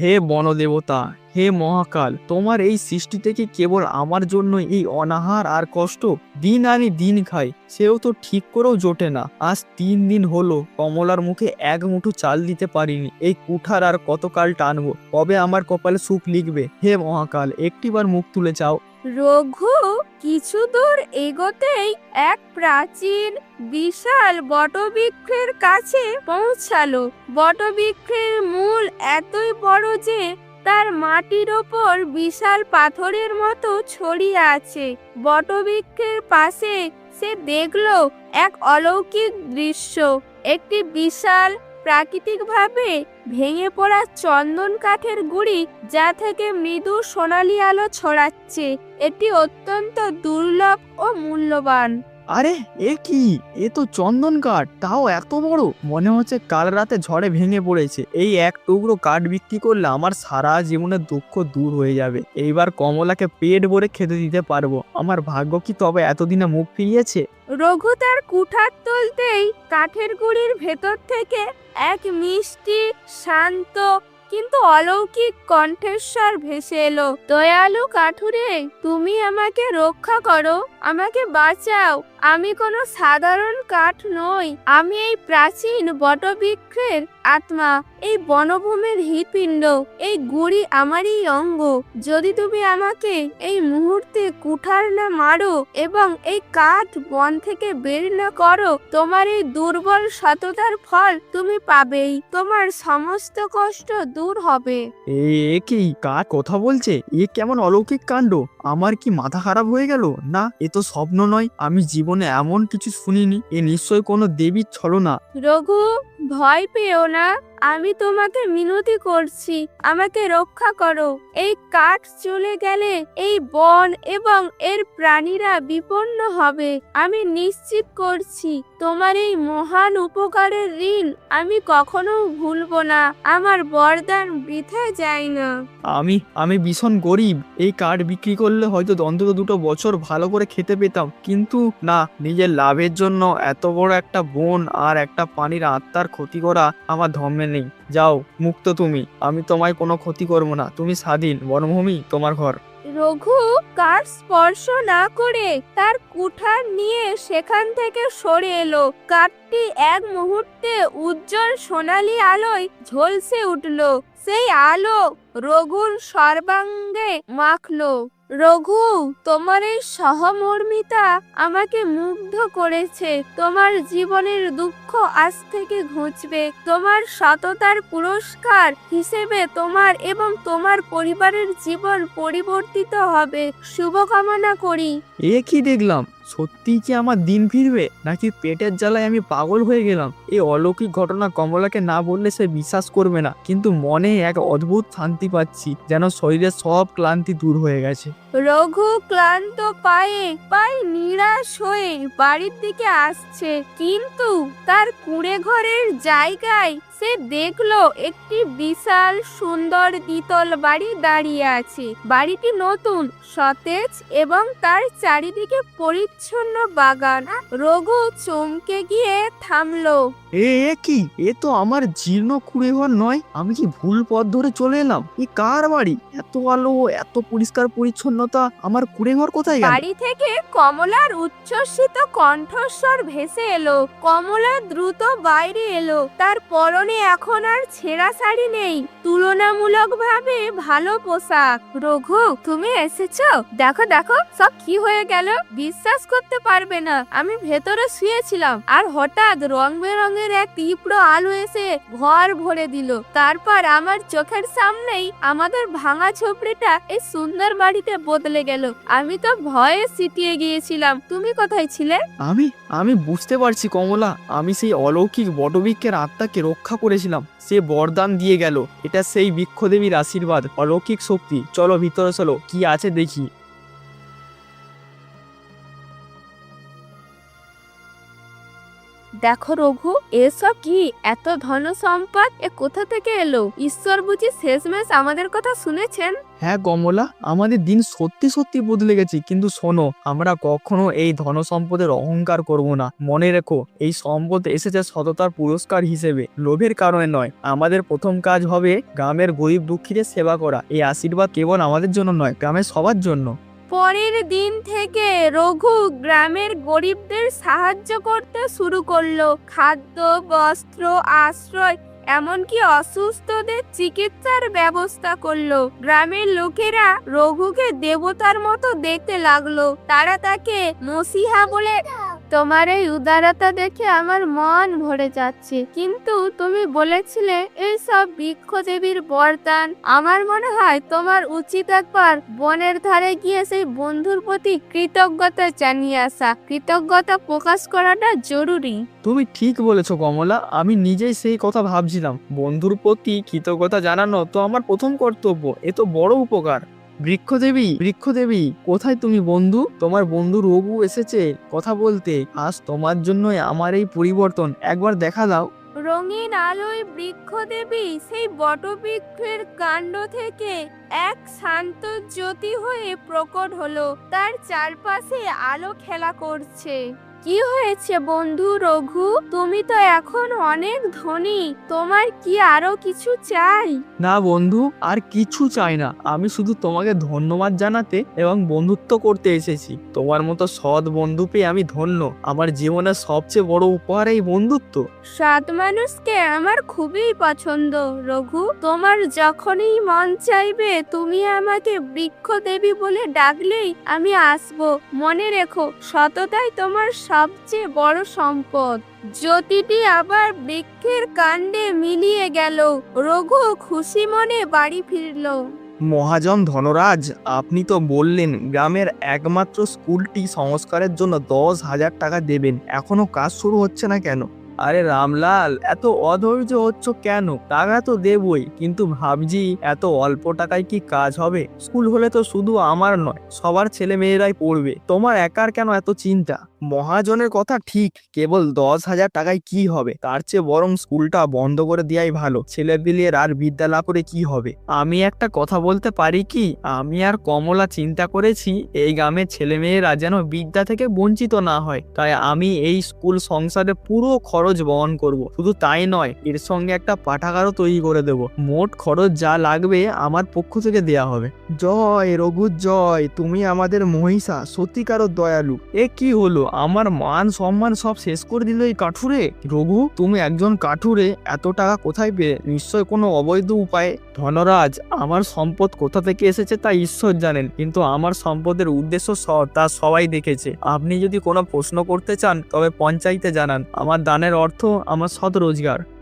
হে বনদেবতা, হে মহাকাল, তোমার এই সৃষ্টি থেকে কেবল আমার জন্য এই অনাহার আর কষ্ট দিন আনি দিন খাই, সেও তো ঠিক করেও জোটে না। আজ তিন দিন হলো, কমলার মুখে এক মুঠো চাল দিতে পারিনি, এই কুঠার আর কতকাল টানবো, কবে আমার কপালে সুখ লিখবে? হে মহাকাল, একটিবার মুখ তুলে চাও রঘু কিছু দূর এগোতেই এক প্রাচীন বিশাল বটবৃক্ষের কাছে পৌঁছালো। বটবৃক্ষের মূল এতই বড় যে, তার মাটির ওপর বিশাল পাথরের মতো ছড়িয়ে আছে। বটবৃক্ষের পাশে সে দেখল এক অলৌকিক দৃশ্য। একটি বিশাল প্রাকৃতিকভাবে ভেঙে পড়া চন্দন কাঠের গুড়ি যা থেকে মৃদু সোনালি আলো ছড়াচ্ছে, এটি অত্যন্ত দুর্লভ ও মূল্যবান। আরে, এ কি? এ তো চন্দন কাঠ, তাও এত বড়? মনে হচ্ছে কাল রাতে ঝড়ে ভেঙে পড়েছে। এই এক টুকরো কাঠ বিক্রি করলে আমার সারা জীবনের দুঃখ দূর হয়ে যাবে। এইবার কমলাকে পেট ভরে খেতে দিতে পারব। আমার ভাগ্য কি তবে এতদিনে মুখ ফিরিয়েছে? রঘু তার কুঠার তুলতেই কাঠের গুড়ির ভেতর থেকে এক মিষ্টি, শান্ত, কিন্তু অলৌকিক কণ্ঠস্বর ভেসে এলো। দয়ালু কাঠুরে, তুমি আমাকে রক্ষা করো। আমাকে বাঁচাও। আমি কোনো সাধারণ কাঠ নই। আমি এই প্রাচীন বটবৃক্ষের আত্মা, এই বনভূমির হৃৎপিণ্ড, এই গুড়ি আমারই অঙ্গ। যদি তুমি আমাকে এই মুহূর্তে কুঠার না মারো এবং এই কাঠ বন থেকে বের না করো, তোমার এই দুর্বল সততার ফল তুমি পাবেই। তোমার সমস্ত কষ্ট দূর হবে। এ কি? কথা বলছে? এ কেমন অলৌকিক কাণ্ড? আমার কি মাথা খারাপ হয়ে গেল? না, এ তো স্বপ্ন নয় আমি জীবনে এমন কিছু শুনিনি। এ নিশ্চয় কোনো দেবীর ছলনা। রঘু! ভয় পেও না, আমি তোমাকে মিনতি করছি, আমাকে রক্ষা করো। এই কাঠ চলে গেলে এই বন এবং এর প্রাণীরা বিপন্ন হবে, আমি নিশ্চিত করছি। তোমার এই মহান উপকারের ঋণ আমি কখনো ভুলবো না, আমার বরদান বৃথা যায় না। আমি আমি ভীষণ গরিব, এই কাঠ বিক্রি করলে হয়তো অন্তত দুটো বছর ভালো করে খেতে পেতাম, কিন্তু না, নিজের লাভের জন্য এত বড় একটা বন আর একটা পানির আত্মার ক্ষতি করা আমার ধর্মে নেই। যাও, মুক্ত তুমি। আমি তোমায় কোনো ক্ষতি করব না। তুমি স্বাধীন, বনভূমি তোমার ঘর। রঘু কাঠ স্পর্শ না করে তার কুঠার নিয়ে সেখান থেকে সরে এলো। কাঠটি এক মুহূর্তে উজ্জ্বল সোনালী আলোয় ঝলসে উঠল। সেই আলো রঘুর সর্বাঙ্গে মাখলো। রঘু, তোমার এই সহমর্মিতা আমাকে মুগ্ধ করেছে। তোমার জীবনের দুঃখ আজ থেকে ঘুচবে। তোমার সততার পুরস্কার হিসেবে তোমার এবং তোমার পরিবারের জীবন পরিবর্তিত হবে। শুভকামনা করি। এ কি দেখলাম? সত্যি কি আমার দিন ফিরবে? নাকি পেটের জ্বালায় আমি পাগল হয়ে গেলাম? এই অলৌকিক ঘটনা কমলাকে না বললে সে বিশ্বাস করবে না। কিন্তু মনে এক অদ্ভুত শান্তি পাচ্ছি, যেন শরীরের সব ক্লান্তি দূর হয়ে গেছে। রঘু ক্লান্ত পায়ে পায়ে নিরাশ হয়ে বাড়ির দিকে আসছে। কিন্তু তার কুঁড়ে ঘরের জায়গায় সে দেখল একটি বিশাল সুন্দর দ্বিতল বাড়ি দাঁড়িয়ে আছে। বাড়িটি নতুন, সতেজ এবং তার চারিদিকে পরিচ্ছন্ন বাগান। রঘু চমকে গিয়ে থামলো। এ কি? এ তো আমার জীর্ণ কুড়ে ঘর নয়। আমি কি ভুল পথ ধরে চলে এলাম? এ কার বাড়ি? এত আলো, এত পরিষ্কার পরিচ্ছন্নতা, আমার কুড়ে ঘর কোথায় গেল? বাড়ি থেকে কমলার উচ্ছ্বসিত কণ্ঠস্বর ভেসে এলো। কমলা দ্রুত বাইরে এলো। তার পরনে এখন আর ছেঁড়া শাড়ি নেই। তুলনামূলকভাবে ভালো পোশাক। রঘু, তুমি এসেছ? দেখো দেখো, সব কি হয়ে গেল? বিশ্বাস করতে পারবে না। আমি ভেতরে শুয়েছিলাম। আর হঠাৎ রং বেরঙের এক তীব্র আলো এসে ঘর ভরে দিল। তারপর আমার চোখের সামনেই আমাদের ভাঙা ঝোপড়িটা এই সুন্দর বাড়িতে বদলে গেল। আমি তো ভয়ে সিটিয়ে গিয়েছিলাম। তুমি কোথায় ছিলে? আমি আমি বুঝতে পারছি কমলা। আমি সেই অলৌকিক বটবৃক্ষের আত্মাকে রক্ষা করেছিলাম। সে বরদান দিয়ে গেল। এটা সেই বৃক্ষদেবীর আশীর্বাদ, অলৌকিক শক্তি। চলো ভিতরে চলো। কি আছে দেখি। দেখো রঘু, এসব কি? এত ধন সম্পদ? এ কোথা থেকে এলো? ঈশ্বর বুঝি শেষমেশ আমাদের কথা শুনেছেন? হ্যাঁ কমলা, আমাদের দিন সত্যি সত্যি বদলে গেছে, কিন্তু শোনো, আমরা কখনো এই ধন সম্পদের অহংকার করব না। মনে রেখো, এই সম্পদ এসেছে সততার পুরস্কার হিসেবে, লোভের কারণে নয়। আমাদের প্রথম কাজ হবে গ্রামের গরিব দুঃখীদের সেবা করা। এই আশীর্বাদ কেবল আমাদের জন্য নয়, গ্রামের সবার জন্য। পরের দিন থেকে রঘু গ্রামের গরিবদের সাহায্য করতে শুরু করল। খাদ্য, বস্ত্র, আশ্রয়, এমনকি অসুস্থদের চিকিৎসার ব্যবস্থা করল। গ্রামের লোকেরা রঘুকে দেবতার মতো দেখতে লাগল। তারা তাকে মসিহা বলে তোমার এই উদারতা দেখে আমার মন ভরে যাচ্ছে। কিন্তু তুমি বলেছিলে এই সব বৃক্ষ দেবীর বরদান। আমার মনে হয় তোমার উচিত একবার বনের ধারে গিয়ে সেই বন্ধুর প্রতি কৃতজ্ঞতা জানিয়ে আসা। কৃতজ্ঞতা প্রকাশ করাটা জরুরি। তুমি ঠিক বলেছ কমলা, আমি নিজেই সেই কথা ভাবছিলাম। বন্ধুর প্রতি কৃতজ্ঞতা জানানো তো আমার প্রথম কর্তব্য, এ তো বড় উপকার। বৃক্ষদেবী বৃক্ষদেবী, কোথায় তুমি বন্ধু? তোমার বন্ধু রঘু এসেছে কথা বলতে। আজ তোমার জন্যই আমার এই পরিবর্তন। একবার দেখা দাও। রঙিন আলোয় বৃক্ষ দেবী সেই বটবৃক্ষের কাণ্ড থেকে এক শান্ত জ্যোতি হয়ে প্রকট হলো। তার চারপাশে আলো খেলা করছে। কি হয়েছে বন্ধু রঘু? তুমি তো এখন অনেক ধনী তোমার কি আরও কিছু চাই? না বন্ধু আর কিছু চাই না। আমি শুধু তোমাকে ধন্যবাদ জানাতে এবং বন্ধুত্ব করতে এসেছি। তোমার মতো সৎ বন্ধু পেয়ে আমি ধন্য। আমার জীবনের সবচেয়ে বড় উপহার এই বন্ধুত্ব। সাত মানুষকে আমার খুবই পছন্দ রঘু। তোমার যখনই মন চাইবে তুমি আমাকে বৃক্ষ দেবী বলে ডাকলেই আমি আসব। মনে রেখো সততাই তোমার সবচেয়ে বড় সম্পদ। জ্যোতিটি আবার বৃক্ষের কাণ্ডে মিলিয়ে গেল। রঘু খুশি মনে বাড়ি ফিরল। মহাজন ধনরাজ, আপনি তো বললেন গ্রামের একমাত্র স্কুলটি সংস্কারের জন্য দশ হাজার টাকা দেবেন। এখনও কাজ শুরু হচ্ছে না কেন? আরে রামলাল, এত অধৈর্য হচ্ছ কেন? টাকা তো দেবই, কিন্তু ভাবছি এত অল্প টাকায় কি কাজ হবে? স্কুল হলে তো শুধু আমার নয়, সবার ছেলে মেয়েরাই পড়বে। তোমার একার কেন এত চিন্তা? মহাজনের কথা ঠিক, কেবল দশ হাজার টাকায় কি হবে? তার চেয়ে বরং স্কুলটা বন্ধ করে দেওয়াই ভালো। ছেলে ছেলেপিলের আর বিদ্যা লাভ করে কি হবে? আমি একটা কথা বলতে পারি কি? আমি আর কমলা চিন্তা করেছি, এই গ্রামের ছেলেমেয়েরা যেন বিদ্যা থেকে বঞ্চিত না হয়। তাই আমি এই স্কুল সংসারে পুরো খরচ বহন করব। শুধু তাই নয়, এর সঙ্গে একটা পাঠাগারও তৈরি করে দেব। মোট খরচ যা লাগবে আমার পক্ষ থেকে দেয়া হবে। জয় রঘু জয়, তুমি আমাদের মহিষা সত্যিকারও দয়ালু। এ কি হলো? আমার মান সম্মান সব শেষ করে দিল এই কাঠুরে? রঘু, তুমি একজন কাঠুরে, এত টাকা কোথায় পেয়ে নিশ্চয় কোনো অবৈধ উপায়ে? ধনরাজ, আমার সম্পদ কোথা থেকে এসেছে তা ঈশ্বর জানেন, কিন্তু আমার সম্পদের উদ্দেশ্য তা সবাই দেখেছে। আপনি যদি কোনো প্রশ্ন করতে চান, তবে পঞ্চায়েতে জানান। আমার দানের অর্থ আমার সৎ রোজগার।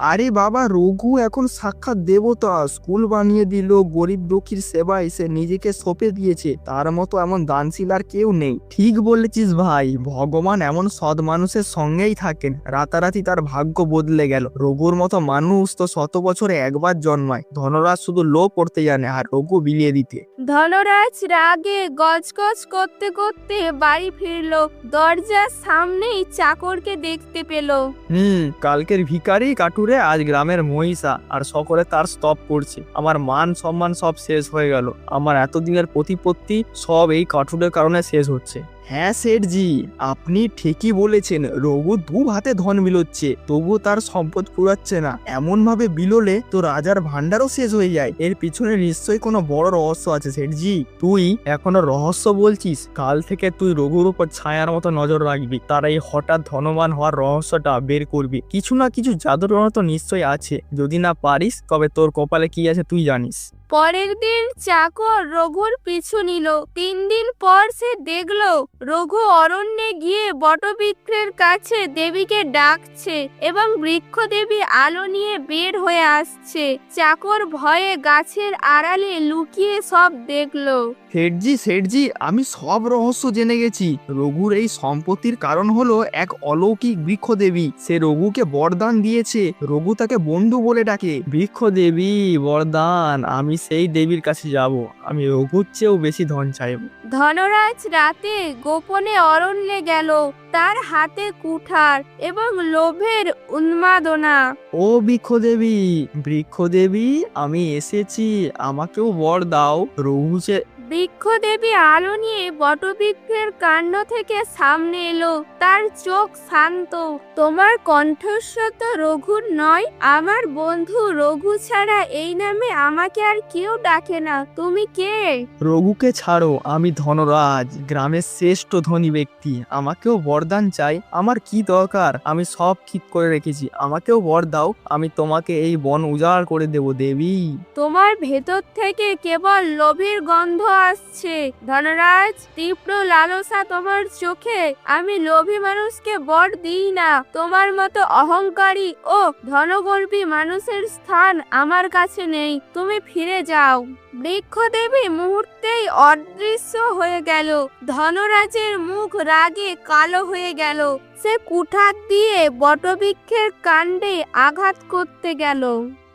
আরে বাবা রঘু এখন সাক্ষাৎ দেবতা। স্কুল বানিয়ে দিল গরিব দুঃখীর সেবায় সে নিজেকে সঁপে দিয়েছে। তার মতো এমন দানশীল আর কেউ নেই। ঠিক বলেছিস ভাই ভগবান এমন সৎ মানুষের সঙ্গেই থাকেন। রাতারাতি তার ভাগ্য বদলে গেল। রঘুর মতো মানুষ তো শত বছরে একবার জন্মায়। ধনরাজ শুধু লো করতে জানে আর রঘু বিলিয়ে দিতে। ধনরাজ রাগে গজগজ করতে করতে বাড়ি ফিরল। দরজার সামনেই চাকরকে দেখতে পেল। হুম কালকের ভিখারি কাটুরে আজ গ্রামের মহিষা আর সকলে তার স্তব করছে। আমার মান সম্মান সব শেষ হয়ে গেল। আমার এতদিনের প্রতিপত্তি সব এই কাঠুরের কারণে শেষ হচ্ছে। হ্যাঁ শেঠজি, আপনি ঠিকই বলেছেন, রঘু দু হাতে ধন বিলোচ্ছে তবু তার সম্পদ কুড়াচ্ছে না। এমন ভাবে বিলোলে তো রাজার ভান্ডারও শেষ হয়ে যায়। এর পিছনে নিশ্চয়ই কোনো বড় রহস্য আছে শেঠজি। তুই এখনও রহস্য বলছিস? কাল থেকে তুই রঘুর উপর ছায়ার মতো নজর রাখবি। তার এই হঠাৎ ধনবান হওয়ার রহস্যটা বের করবি। কিছু না কিছু জাদুর তো নিশ্চয়ই আছে। যদি না পারিস, তবে তোর কপালে কি আছে তুই জানিস। পরের দিন চাকর রঘুর পিছু নিল। তিন দিন পর সে দেখল রঘু অরণ্যে গিয়ে বটবৃক্ষের কাছে দেবীকে ডাকছে এবং বৃক্ষ দেবী আলো নিয়ে বের হয়ে আসছে। চাকর ভয়ে গাছের আড়ালে লুকিয়ে সব দেখল। শেঠজি শেঠজি আমি সব রহস্য জেনে গেছি। রঘুর এই সম্পত্তির কারণ হলো এক অলৌকিক বৃক্ষ দেবী সে রঘুকে বরদান দিয়েছে। রঘু তাকে বন্ধু বলে ডাকে। বৃক্ষ দেবী বরদান আমি সেই দেবীর কাছে যাব। আমি রঘুর চেয়েও বেশি ধন চাইব। ধনরাজ রাতে গোপনে অরণ্যে গেল তার হাতে কুঠার এবং লোভের উন্মাদনা। ও বৃক্ষ দেবী বৃক্ষ দেবী আমি এসেছি আমাকেও বর দাও রঘু যে বৃক্ষ দেবী আলো নিয়ে বটবৃক্ষের কাণ্ড থেকে সামনে এলো। তার চোখ শান্ত। তোমার কণ্ঠস্বর তো রঘুর নয় আমার বন্ধু রঘু ছাড়া এই নামে আমাকে আর কেউ ডাকে না। তুমি কে? রঘুকে ছাড়ো আমি ধনরাজ গ্রামের শ্রেষ্ঠ ধনী ব্যক্তি। আমাকেও বরদান চাই আমার কি দরকার? আমি সব ঠিক করে রেখেছি আমাকেও বর দাও আমি তোমাকে এই বন উজাড় করে দেব দেবী। তোমার ভেতর থেকে কেবল লোভের গন্ধ আসছে। ধনরাজ, তীব্র লালসা তোমার চোখে। আমি লোভী মানুষকে বর দিই না। তোমার মতো অহংকারী ও ধনগর্বী মানুষের স্থান আমার কাছে নেই। তুমি ফিরে যাও। বৃক্ষ দেবী মুহূর্তেই অদৃশ্য হয়ে গেল। ধনরাজের মুখ রাগে কালো হয়ে গেল। সে কুঠার দিয়ে বটবৃক্ষের কাণ্ডে আঘাত করতে গেল।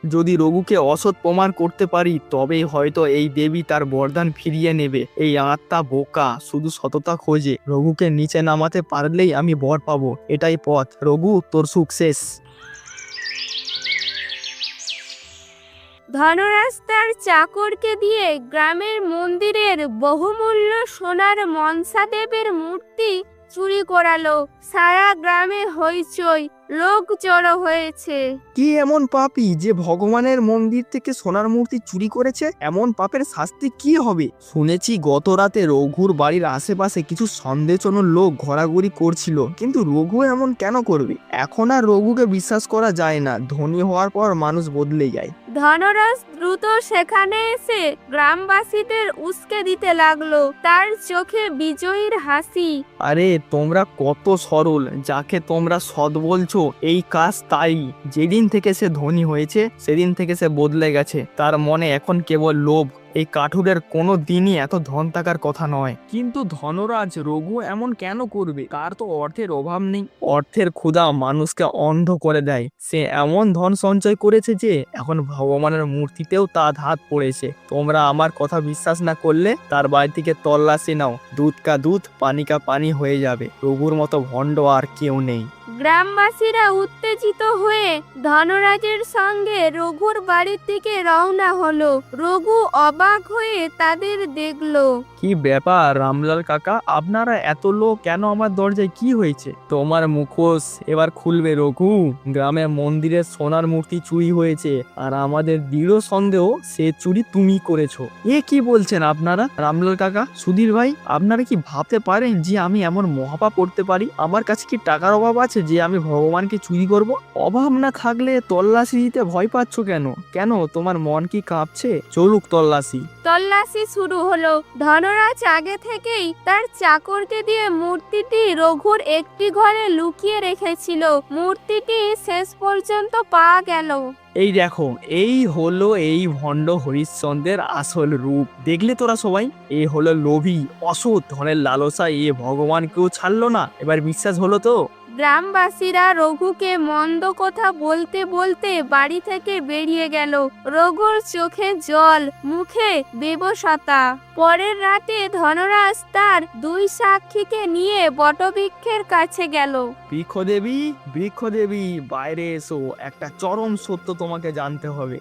যদি রঘুকে অসৎ প্রমাণ করতে পারি, তবে হয়তো এই দেবী তার বরদান ফিরিয়ে নেবে। এই আত্মা বোকা, শুধু সততা খোঁজে। রঘুকে নিচে নামাতে পারলেই আমি বর পাবো। এটাই পথ। রঘু, তোর সুখ শেষ। ধনরাজ তার চাকরকে দিয়ে গ্রামের মন্দিরের বহুমূল্য সোনার মনসা দেবের মূর্তি চুরি করালো। সারা গ্রামে হইচই লোক জড়ো হয়েছে। কি এমন পাপী যে ভগবানের মন্দির থেকে সোনার মূর্তি চুরি করেছে? এমন পাপের শাস্তি কি হবে? শুনেছি গত রাতে রঘুর বাড়ির আশেপাশে কিছু সন্দেহজনক লোক ঘোরাঘুরি করছিল কিন্তু রঘু এমন কেন করবে? এখন আর রঘুকে বিশ্বাস করা যায় না ধনী হওয়ার পর মানুষ বদলে যায়। ধনরাজ দ্রুত সেখানে এসে গ্রামবাসীদের উস্কে দিতে লাগল। তার চোখে বিজয়ীর হাসি। আরে তোমরা কত সরল, যাকে তোমরা সৎ বলছো, এই কাজ তাই। যেদিন থেকে সে ধনী হয়েছে, সেদিন থেকে সে বদলে গেছে। তার মনে এখন কেবল লোভ। এই কাঠুরের কোনো দিনই এত ধন থাকার কথা নয়। কিন্তু ধনরাজ রঘু এমন কেন করবে? তার তো অর্থের অভাব নেই। অর্থের ক্ষুধা মানুষকে অন্ধ করে দেয়। সে এমন ধন সঞ্চয় করেছে যে এখন ভগবানের মূর্তিতেও তার হাত পড়েছে। তোমরা আমার কথা বিশ্বাস না করলে তার বাড়ি থেকে তল্লাশি নাও। দুধ কা দুধ পানি কা পানি হয়ে যাবে। রঘুর মতো ভণ্ড আর কেউ নেই। গ্রামবাসীরা উত্তেজিত হয়ে ধনরাজের সঙ্গে রঘুর বাড়ির দিকে রওনা হলো। রঘু অবাক হয়ে তাদের দেখল। কি ব্যাপার, রামলাল কাকা? আপনারা এত লোক কেন আমার দরজায় কি হয়েছে? তোমার মুখোশ এবার খুলবে রঘু। গ্রামে মন্দিরে সোনার মূর্তি চুরি হয়েছে, আর আমাদের দৃঢ় সন্দেহ সে চুরি তুমি করেছ। এ কি বলছেন আপনারা, রামলাল কাকা? সুধীর ভাই, আপনারা কি ভাবতে পারেন যে আমি এমন মহাপাপ করতে পারি? আমার কাছে কি টাকার অভাব আছে যে আমি ভগবানকে চুরি করব? অভাব না থাকলে তল্লাশি দিতে ভয় পাচ্ছ কেন? কেন? তোমার মন কি কাঁপছে? চলুক তল্লাশি। তল্লাশি। তল্লাশি শুরু হলো। ধনরাজ আগে থেকেই তার চাকরকে দিয়ে মূর্তিটি রঘুর একটি ঘরে লুকিয়ে রেখেছিল। মূর্তিটি শেষ পর্যন্ত পাওয়া গেল। এই দেখো এই হলো এই ভণ্ড হরিশ্চন্দ্রের আসল রূপ। দেখলে তোরা সবাই? এ হলো লোভী অসৎ ধনের লালসা এ ভগবানকেও ছাড়লো না। এবার বিশ্বাস হলো তো? গ্রামবাসীরা রঘুকে মন্দ কথা বলতে বলতে বাড়ি থেকে বেরিয়ে গেল। রঘুর চোখে জল, মুখে বেবসতা। পরের রাতে ধনরাজ তার দুই সাক্ষীকে নিয়ে বটবৃক্ষের কাছে গেল। বৃক্ষদেবী বৃক্ষদেবী, বাইরে এসো, একটা চরম সত্য তোমাকে জানতে হবে।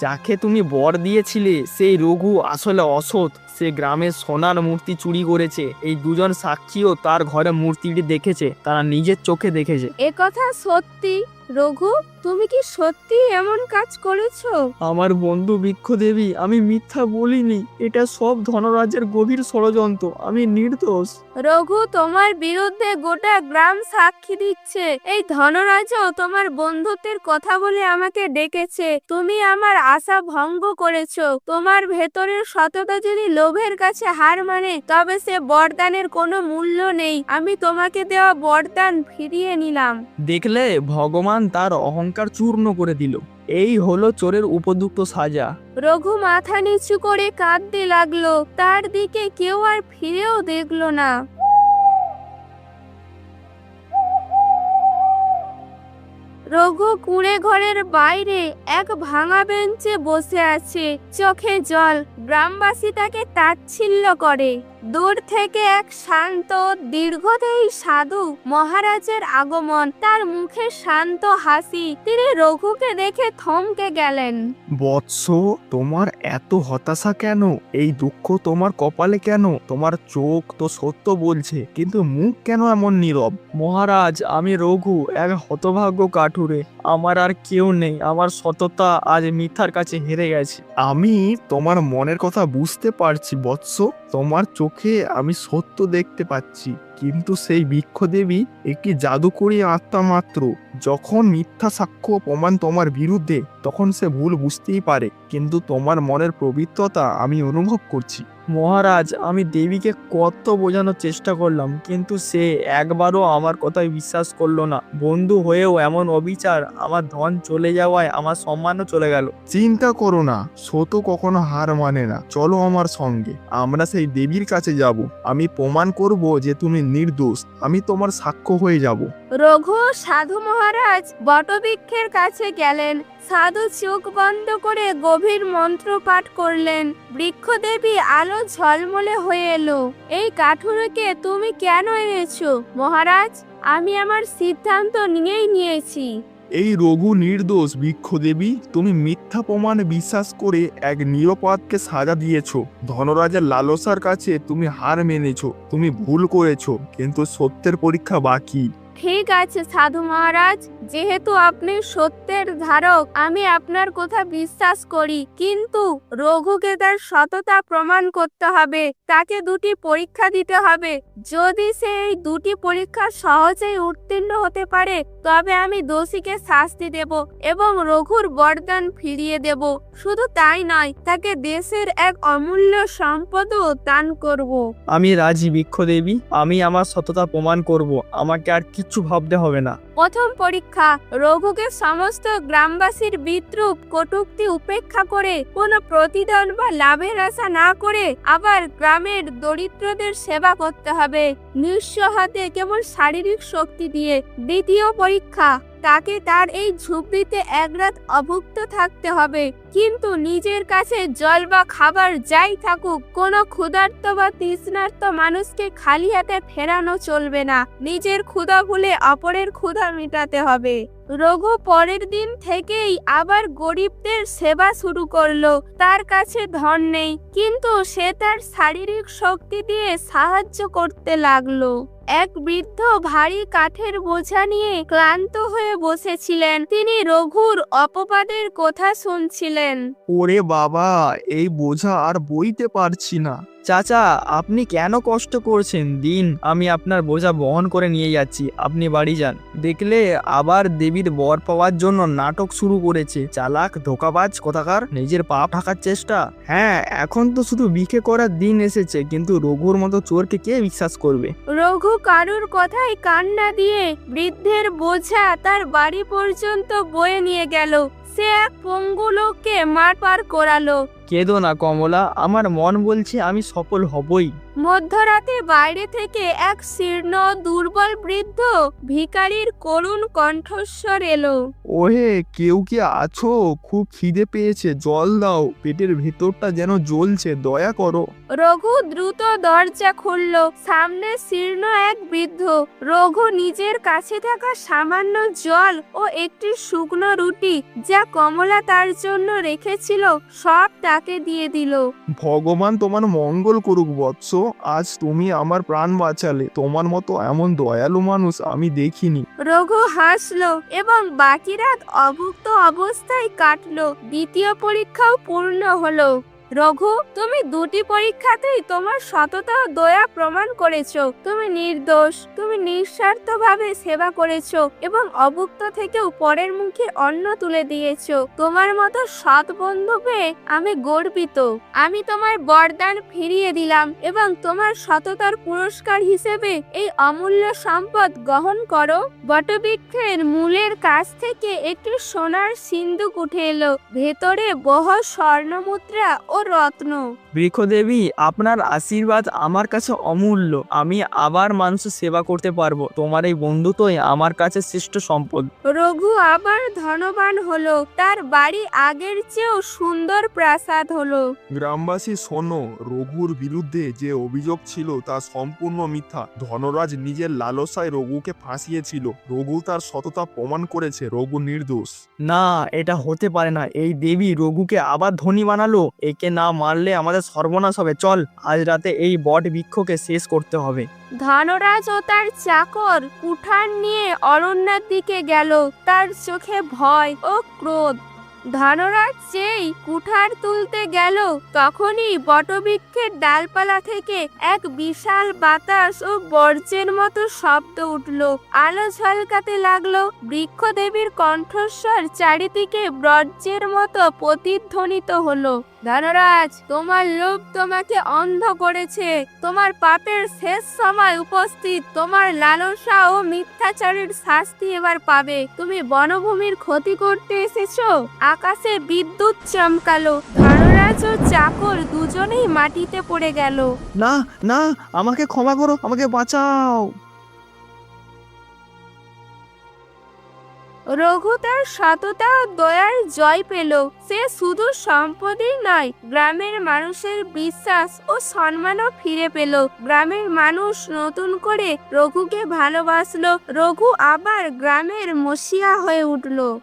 যাকে তুমি বর দিয়েছিলে, সেই রঘু আসলে অসৎ। সে গ্রামের সোনার মূর্তি চুরি করেছে। এই দুজন সাক্ষীও তার ঘরে মূর্তিটি দেখেছে তারা নিজের চোখে দেখেছে। একথা সত্যি? রঘু তুমি কি সত্যি এমন কাজ করেছ? আমার বন্ধু বৃক্ষ দেবী আমি মিথ্যা বলিনি। এটা সব ধনরাজের গভীর ষড়যন্ত্র। আমি নির্দোষ। রঘু তোমার বিরুদ্ধে গোটা গ্রাম সাক্ষী দিচ্ছে। এই ধনরাজও তোমার বন্ধুত্বের কথা বলে আমাকে ডেকেছে। তুমি আমার আশা ভঙ্গ করেছ। তোমার ভেতরের সততা যদি লোভের কাছে হার মানে তবে সে বরদানের কোনো মূল্য নেই। আমি তোমাকে দেওয়া বরদান ফিরিয়ে নিলাম। দেখলে ভগবান তার অহংকার চূর্ণ করে দিল। এই হলো চোরের উপযুক্ত সাজা। রঘু মাথা নিচু করে কাঁদতে লাগল। তার দিকে কেউ আর ফিরেও দেখল না। রঘু কুঁড়ে ঘরের বাইরে এক ভাঙা বেঞ্চে বসে আছে। চোখে জল, গ্রামবাসী তাকে তাচ্ছিল্য করে। দূর থেকে এক শান্ত দীর্ঘদেহী সাধু মহারাজের আগমন। তার মুখে শান্ত হাসি। তিনি রঘুকে দেখে থমকে গেলেন। বৎস তোমার এত হতাশা কেন? এই দুঃখ তোমার কপালে কেন? তোমার চোখ তো সত্য বলছে কিন্তু মুখ কেন এমন নীরব? মহারাজ আমি রঘু এক হতভাগ্য কাঠুরে। আমার আর কেউ নেই। আমার সততা আজ মিথ্যার কাছে হেরে গেছে। আমি তোমার মনের কথা বুঝতে পারছি বৎস। তোমার চোখে আমি সত্য দেখতে পাচ্ছি, কিন্তু সেই বৃক্ষদেবী একটি জাদুকরী আত্মা মাত্র। যখন মিথ্যা সাক্ষ্য প্রমাণ তোমার বিরুদ্ধে, তখন সে ভুল বুঝতেই পারে, কিন্তু তোমার মনের পবিত্রতা আমি অনুভব করছি। মহারাজ আমি দেবীকে কত বোঝানোর চেষ্টা করলাম কিন্তু সে একবারও আমার কথায় বিশ্বাস করল না। বন্ধু হয়েও এমন অবিচার আমার ধন চলে যাওয়ায় আমার সম্মানও চলে গেল। চিন্তা করো না সত কখনো হার মানে না। চলো আমার সঙ্গে আমরা সেই দেবীর কাছে যাব। আমি প্রমাণ করব যে তুমি নির্দোষ আমি তোমার সাক্ষ্য হয়ে যাব। রঘু সাধু মহারাজ বটবৃক্ষের কাছে গেলেন। সাধু চোখ বন্ধ করে গভীর মন্ত্র পাঠ করলেন। বৃক্ষদেবী আলো ঝলমলে হয়ে এলো। এই কাঠুরকে তুমি কেন এনেছো? মহারাজ, আমি আমার সিদ্ধান্ত নিয়েই নিয়েছি। এই রঘু নির্দোষ বৃক্ষদেবী, তুমি মিথ্যা প্রমাণ বিশ্বাস করে এক নিরপরাধকে সাজা দিয়েছ। ধনরাজের লালসার কাছে তুমি হার মেনেছো। তুমি ভুল করেছ, কিন্তু সত্যের পরীক্ষা বাকি। ঠিক আছে, সাধু মহারাজ। যেহেতু আপনি সত্যের ধারক, আমি আপনার কথা বিশ্বাস করি। কিন্তু রঘুকে তার সততা প্রমাণ করতে হবে। তাকে দুটি পরীক্ষা দিতে হবে। যদি সে এই দুটি পরীক্ষা সহজেই উত্তীর্ণ হতে পারে, তবে আমি দোষীকে শাস্তি দেব এবং রঘুর বরদান ফিরিয়ে দেব। শুধু তাই নয়, তাকে দেশের এক অমূল্য সম্পদও দান করব। আমি রাজি, বৃক্ষদেবী। আমি আমার সততা প্রমাণ করব। আমাকে আর কিচ্ছু ভাবতে হবে না। প্রথম পরীক্ষা, রঘুকে সমস্ত গ্রামবাসীর বিদ্রুপ কটুক্তি উপেক্ষা করে কোনো প্রতিদান বা লাভের আশা না করে আবার গ্রামের দরিদ্রদের সেবা করতে হবে। নিঃস্ব হাতে কেবল শারীরিক শক্তি দিয়ে দ্বিতীয় পরীক্ষা। তাকে তার এই ঝুপড়িতে এক রাত অভুক্ত থাকতে হবে। কিন্তু নিজের কাছে জল বা খাবার যাই থাকুক, কোনো ক্ষুধার্ত বা তৃষ্ণার্ত মানুষকে খালি হাতে ফেরানো চলবে না। নিজের ক্ষুধা ভুলে অপরের ক্ষুধা মেটাতে হবে। রঘু পরের দিন থেকেই আবার গরিবদের সেবা শুরু করল। তার কাছে ধন নেই, কিন্তু সে তার শারীরিক শক্তি দিয়ে সাহায্য করতে লাগল। এক বৃদ্ধ ভারী কাঠের বোঝা নিয়ে ক্লান্ত হয়ে বসেছিলেন। তিনি রঘুর অপবাদের কথা শুনছিলেন। ওরে বাবা, এই বোঝা আর বইতে পারছি না। চাচা, আপনি কেন কষ্ট করছেন? দিন, আমি আপনার বোঝা বহন করে নিয়ে যাচ্ছি। আপনি বাড়ি যান। দেখলে আবার দেবীর বর পাওয়ার জন্য নাটক শুরু করেছে। চালাক, ধোকাবাজ, কথাকার, নিজের পা ঢাকার চেষ্টা। হ্যাঁ এখন তো শুধু বিখে করার দিন এসেছে, কিন্তু রঘুর মতো চোরকে কে বিশ্বাস করবে? রঘু কারুর কথায় কান্না দিয়ে বৃদ্ধের বোঝা তার বাড়ি পর্যন্ত বয়ে নিয়ে গেল। সে এক পঙ্গু লোককে মার পার করালো। কেঁদো না কমলা আমার মন বলছে আমি সফল হবই। মধ্যরাতে বাইরে থেকে এক শীর্ণ দুর্বল বৃদ্ধ ভিখারির করুণ কণ্ঠস্বর এলো। ওহে কেউ কি আছো? খুব খিদে পেয়েছে জল দাও পেটের ভেতরটা যেন জ্বলছে দয়া করো। রঘু দ্রুত দরজা খুলল সামনে শীর্ণ এক বৃদ্ধ। রঘু নিজের কাছে থাকা সামান্য জল ও একটি শুকনো রুটি যা কমলা তার জন্য রেখেছিল সব তাকে দিয়ে দিল। ভগবান তোমার মঙ্গল করুক বৎস। আজ তুমি আমার প্রাণ বাঁচালে। তোমার মতো এমন দয়ালু মানুষ আমি দেখিনি। রঘু হাসলো এবং বাকি রাত অভুক্ত অবস্থায় কাটলো। দ্বিতীয় পরীক্ষাও পূর্ণ হলো। রঘু, তুমি দুটি পরীক্ষাতেই তোমার সততা ও দয়া প্রমাণ করেছ। তুমি নির্দোষ, তুমি নিঃস্বার্থভাবে সেবা করেছ এবং অভুক্ত থেকেও পরের মুখে অন্ন তুলে দিয়েছ। তোমার মতো সৎ বন্ধু পেয়ে আমি গর্বিত। আমি তোমার বরদান ফিরিয়ে দিলাম এবং তোমার সততার পুরস্কার হিসেবে এই অমূল্য সম্পদ গ্রহণ করো। বটবৃক্ষের মূলের কাছ থেকে একটি সোনার সিন্ধুক উঠে এলো। ভেতরে বহ স্বর্ণমুদ্রা ও রত্ন বৃক্ষদেবী আপনার আশীর্বাদ আমার কাছে অমূল্য। আমি আবার মানুষের সেবা করতে পারব। তোমার এই বন্ধুত্বই আমার কাছে শ্রেষ্ঠ সম্পদ। রঘু আবার ধনবান হলো। তার বাড়ি আগের চেয়েও সুন্দর প্রাসাদ হলো। গ্রামবাসী শোনো রঘুর বিরুদ্ধে যে অভিযোগ ছিল তা সম্পূর্ণ মিথ্যা। ধনরাজ নিজের লালসায় রঘুকে ফাঁসিয়েছিল। রঘু তার সততা প্রমাণ করেছে। রঘু নির্দোষ। না এটা হতে পারে না। এই দেবী রঘুকে আবার ধনী বানালো। একে না মারলে আমাদের সর্বনাশ হবে। চল, আজ রাতে এই বট বৃক্ষকে শেষ করতে হবে। ধনরাজ ও তার চাকর কুঠার নিয়ে অরণ্যের দিকে গেল। তার চোখে ভয় ও ক্রোধ। ধনরাজ যেই কুঠার তুলতে গেল, তখনই বটবৃক্ষের ডালপালা থেকে এক বিশাল বাতাস ও বর্জ্যের মতো শব্দ উঠল। আলো ঝলকাতে লাগল। বৃক্ষদেবীর কণ্ঠস্বর চারিদিকে বজ্রের মতো প্রতিধ্বনিত হলো। ধনরাজ তোমার লোভ তোমাকে অন্ধ করেছে। তোমার পাপের শেষ সময় উপস্থিত। তোমার লালসা ও মিথ্যাচারের শাস্তি এবার পাবে। তুমি বনভূমির ক্ষতি করতে এসেছ। আকাশে বিদ্যুৎ চমকালো। ধনরাজ ও চাকর দুজনেই মাটিতে পড়ে গেল। না না, আমাকে ক্ষমা করো, আমাকে বাঁচাও। রঘু তার সততা দয়ার জয় পেল। সে শুধু সম্পদই নয়, গ্রামের মানুষের বিশ্বাস ও সম্মানও ফিরে পেল। গ্রামের মানুষ নতুন করে রঘুকে ভালোবাসলো। রঘু আবার গ্রামের মসিয়া হয়ে উঠল।